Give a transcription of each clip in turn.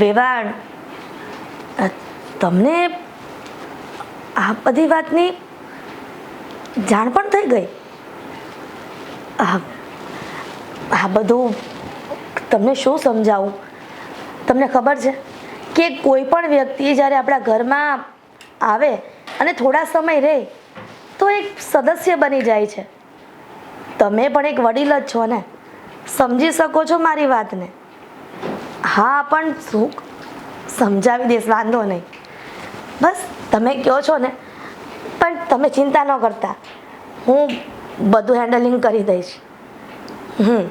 વેવાણ તમને આ બધી વાતની જાણ પણ થઈ ગઈ? આ બધું તમને શું સમજાવું? તમને ખબર છે કે કોઈ પણ વ્યક્તિ જ્યારે આપણા ઘરમાં આવે અને થોડા સમય રહે, તો એક સદસ્ય બની જાય છે. તમે પણ એક વડીલ જ છો ને? સમજી શકો છો મારી વાતને. હા પણ શું? સમજાવી દઈશ વાંધો નહીં. બસ તમે કહો છો ને પણ તમે ચિંતા ન કરતા. હું બધું હેન્ડલિંગ કરી દઈશ. હમ.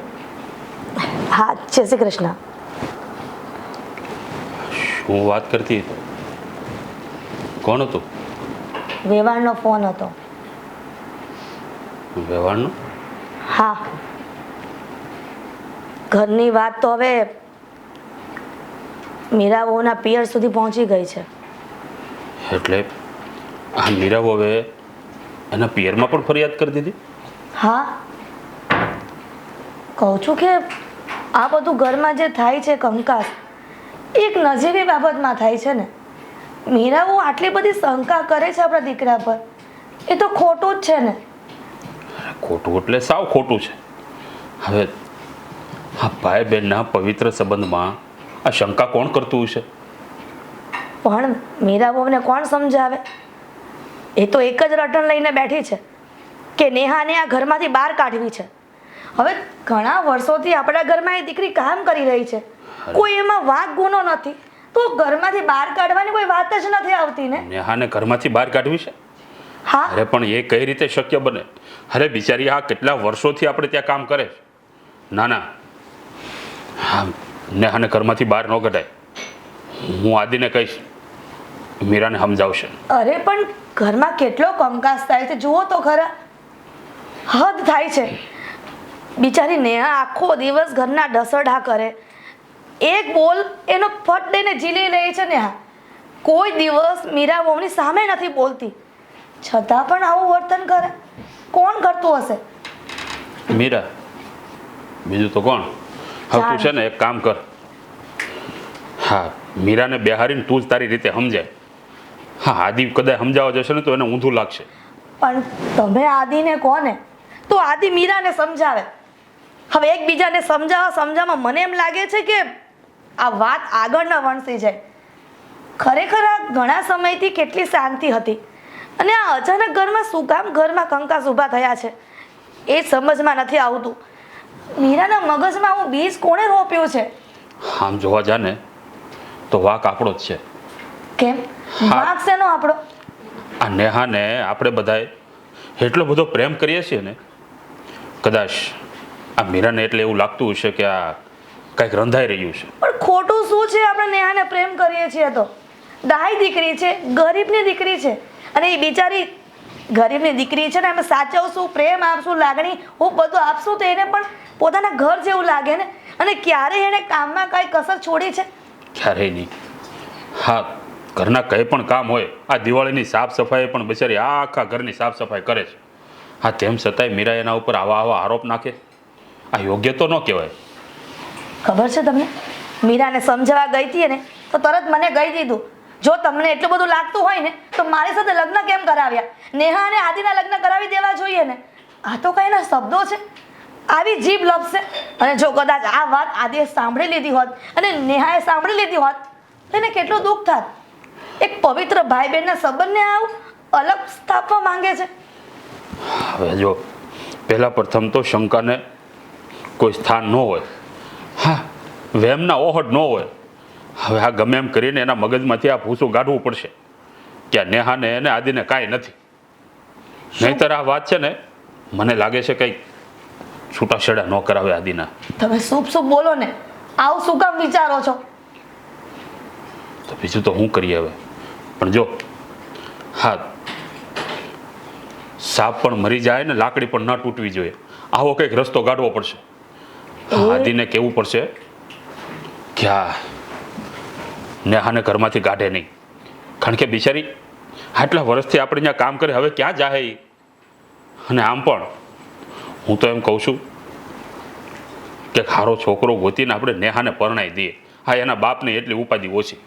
હા જય શ્રી કૃષ્ણ. શું વાત કરતી કોણ હતું? વેવાણનો ફોન હતો. વેવાણનો? હા. ઘરની વાત તો હવે મીરા વહુના પિયર સુધી પહોંચી ગઈ છે. એટલે આ મીરાઓ હવે એના પિયરમાં પણ ફરિયાદ કરી દીધી? હા. કહું છું કે આ બધું ઘરમાં જે થાય છે કંકાસ એક નજીવી બાબતમાં થાય છે ને. મીરાઓ આટલી બધી શંકા કરે છે આપણા દીકરા પર. એ તો ખોટું જ છે ને. ખોટું એટલે સાવ ખોટું છે. હવે આ ભાઈ બહેનના પવિત્ર સંબંધમાં આ શંકા કોણ કરતું હશે પણ મીરાબોને કોણ સમજાવે? એ તો એક જ રટણ લઈને બેઠી છે કે નેહાને આ ઘરમાંથી બહાર કાઢવી છે. હવે ઘણા વર્ષોથી આપણા ઘરમાં એ દીકરી કામ કરી રહી છે. કોઈ એમાં વાંક ગુનો નથી. તો ઘરમાંથી બહાર કાઢવાની કોઈ વાત જ નથી આવતી ને? નેહાને ઘરમાંથી બહાર કાઢવી છે? હા. અરે પણ એ કઈ રીતે શક્ય બને? અરે બિચારી આ કેટલા વર્ષોથી આપણે ત્યાં કામ કરે ના ના. હા. નેહાને ઘરમાંથી બહાર ન કઢાય. હું આદિને કહીશ મીરાને સમજાવશે. અરે પણ ઘરમાં કેટલો કંકાસ થાય છે જુઓ તો ખરા. હદ થાય છે. બિચારી નેહા આખો દિવસ ઘરના ડસરડા કરે. એક બોલ એનો ફટ દઈને ઝીલી લે છે નેહા. કોઈ દિવસ મીરા વહુની સામે નથી બોલતી. છતાં પણ આવું વર્તન કરે. કોણ કરતું હશે? મીરા બીજું તો કોણ? હવે તું છે ને એક કામ કર. હા મીરાને બેહારીને તું જ તારી રીતે સમજાય. હા આદિ કદાચ સમજાવવા જશે ને તો એને ઊંધું લાગશે. પણ તમે આદિને કોને તો આદિ મીરાને સમજાવે. હવે એકબીજાને સમજાવવા સમજાવવા મને એમ લાગે છે કે આ વાત આગળ ન વણસી જાય. ખરેખર આ ઘણા સમયથી કેટલી શાંતિ હતી. અને આ અચાનક ઘરમાં શું કામ? ઘરમાં કંકાસ ઊભા થયા છે. એ સમજમાં નથી આવતું. મીરાના મગજમાં હું બીજ કોણે રોપ્યું છે? આમ જોવા જાને તો વાક આપણો જ છે. કેમ? હા. વાંક શેનો આપણો? આ નેહાને આપણે બધાએ એટલો બધો પ્રેમ કરીએ છીએ ને કદાચ આ મીરાને એટલે એવું લાગતું હશે કે આ કંઈક રંધાઈ રહ્યું છે. પણ ખોટું શું છે? આપણે નેહાને પ્રેમ કરીએ છીએ તો. ડાહી દીકરી છે ગરીબની દીકરી છે. અને એ બિચારી ગરીબની દીકરી છે ને અમે સાચવશું પ્રેમ આપશું લાગણી હું બધું આપશું તો એને પણ પોતાના ઘર જેવું લાગે ને? અને ક્યારે એણે કામમાં કાંઈ કસર છોડી છે? ક્યારેય નહીં. હા ઘરના કંઈ પણ કામ હોય આ દિવાળીની સાફ સફાઈ પણ બિચારી આખા ઘરની સાફ સફાઈ કરે છે. હા તેમ છતાંય મીરા એના ઉપર આવા આવા આરોપ નાખે. આ યોગ્ય તો ન કહેવાય. ખબર છે તમને? મીરાને સમજાવવા ગઈ હતી ને તો તરત મને ગઈ દીધું. જો તમને એટલું બધું લાગતું હોય ને તો મારી સાથે લગ્ન કેમ કરાવ્યા? નેહા અને આદિના લગ્ન કરાવી દેવા જોઈએ ને? આ તો કઈના શબ્દો છે. આવી જીભ લપશે અને જો કદાચ આ વાત આદિએ સાંભળી લીધી હોત અને નેહાએ સાંભળી લીધી હોત તો એને કેટલું દુઃખ થાત? એક પવિત્ર ભાઈ બહેનના સંબંધને આવું અલગ સ્થાપવા માંગે છે. હવે જો પહેલાં પ્રથમ તો શંકાને કોઈ સ્થાન ન હોય. હા. વહેમના ઓહટ ન હોય. હવે આ ગમે એમ કરીને એના મગજમાંથી આ ભૂસું કાઢવું પડશે. કે આ નેહાને એને આદિને કાંઈ નથી. નહીંતર આ વાત છે ને મને લાગે છે કંઈક છૂટાછેડા ન કરાવે આદિના. તમે શુભ શુભ બોલો ને. આવું શું કામ વિચારો છો? તો બીજું તો હું કરીએ હવે? પણ જો હા સાપ પણ મરી જાય ને લાકડી પણ ન તૂટવી જોઈએ. આવો કંઈક રસ્તો કાઢવો પડશે. હા, આદિને કહેવું પડશે? કે આ નેહાને ઘરમાંથી કાઢે નહીં. કારણ કે બિચારી આટલા વર્ષથી આપણે ત્યાં કામ કરે હવે ક્યાં જાહે અને આમ પણ હું તો એમ કહું છું કે ખારો છોકરો ગોતીને આપણે નેહાને પરણાઈ દઈએ. હા, એના બાપને એટલી ઉપાધિ ઓછી.